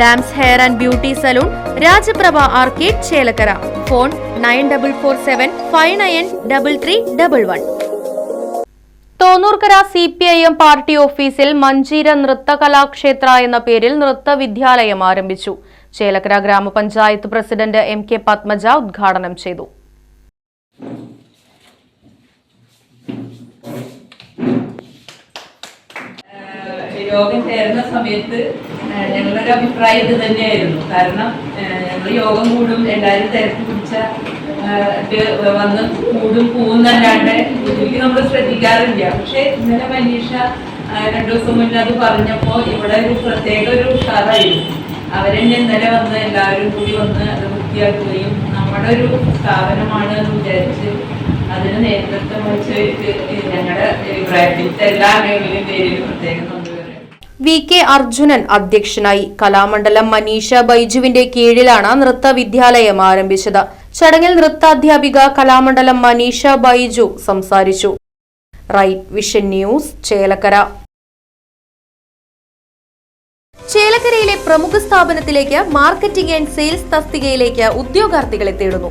Dams hair and beauty salon Rajaprabha arcade Chelakkara. Phone nine double four seven five nine double three double one. Thonnurkara C P I M party ഓഫീസിൽ മഞ്ചീര നൃത്തകലാക്ഷേത്ര എന്ന പേരിൽ നൃത്ത വിദ്യാലയം ആരംഭിച്ചു. ചേലക്കര ഗ്രാമപഞ്ചായത്ത് president M K Padmaja ഉദ്ഘാടനം ചെയ്തു. യോഗം ചേരുന്ന സമയത്ത് ഞങ്ങളുടെ അഭിപ്രായം ഇത് തന്നെയായിരുന്നു. കാരണം ഞങ്ങൾ യോഗം കൂടും എല്ലാവരും തിരക്ക് പിടിച്ച വന്ന് കൂടും പോകുന്നല്ലാണ്ട് ഇതിലേക്ക് നമ്മൾ ശ്രദ്ധിക്കാറില്ല. പക്ഷെ ഇന്നലെ മനീഷ രണ്ടു ദിവസം മുന്നേ അത് പറഞ്ഞപ്പോൾ ഇവിടെ ഒരു പ്രത്യേക ഒരു ഉഷാറായിരുന്നു. അവരെന്നെ ഇന്നലെ വന്ന് എല്ലാവരും കൂടി വന്ന് അത് വൃത്തിയാക്കുകയും നമ്മുടെ ഒരു സ്ഥാപനമാണ് എന്ന് വിചാരിച്ച് അതിന് നേതൃത്വം വഹിച്ചവർക്ക് ഞങ്ങളുടെ അഭിപ്രായത്തിൽ എല്ലാ നന്ദി പറയാം വി കെ അർജുനൻ അധ്യക്ഷനായി. കലാമണ്ഡലം മനീഷ ബൈജുവിന്റെ കീഴിലാണ് നൃത്ത വിദ്യാലയം ആരംഭിച്ചത്. ചടങ്ങിൽ നൃത്താധ്യാപിക കലാമണ്ഡലം മനീഷ ബൈജു സംസാരിച്ചു. Right vision news Chelakkara. ചേലക്കരയിലെ പ്രമുഖ സ്ഥാപനത്തിലേക്ക് മാർക്കറ്റിംഗ് ആൻഡ് സെയിൽസ് തസ്തികയിലേക്ക് ഉദ്യോഗാർത്ഥികളെ തേടുന്നു.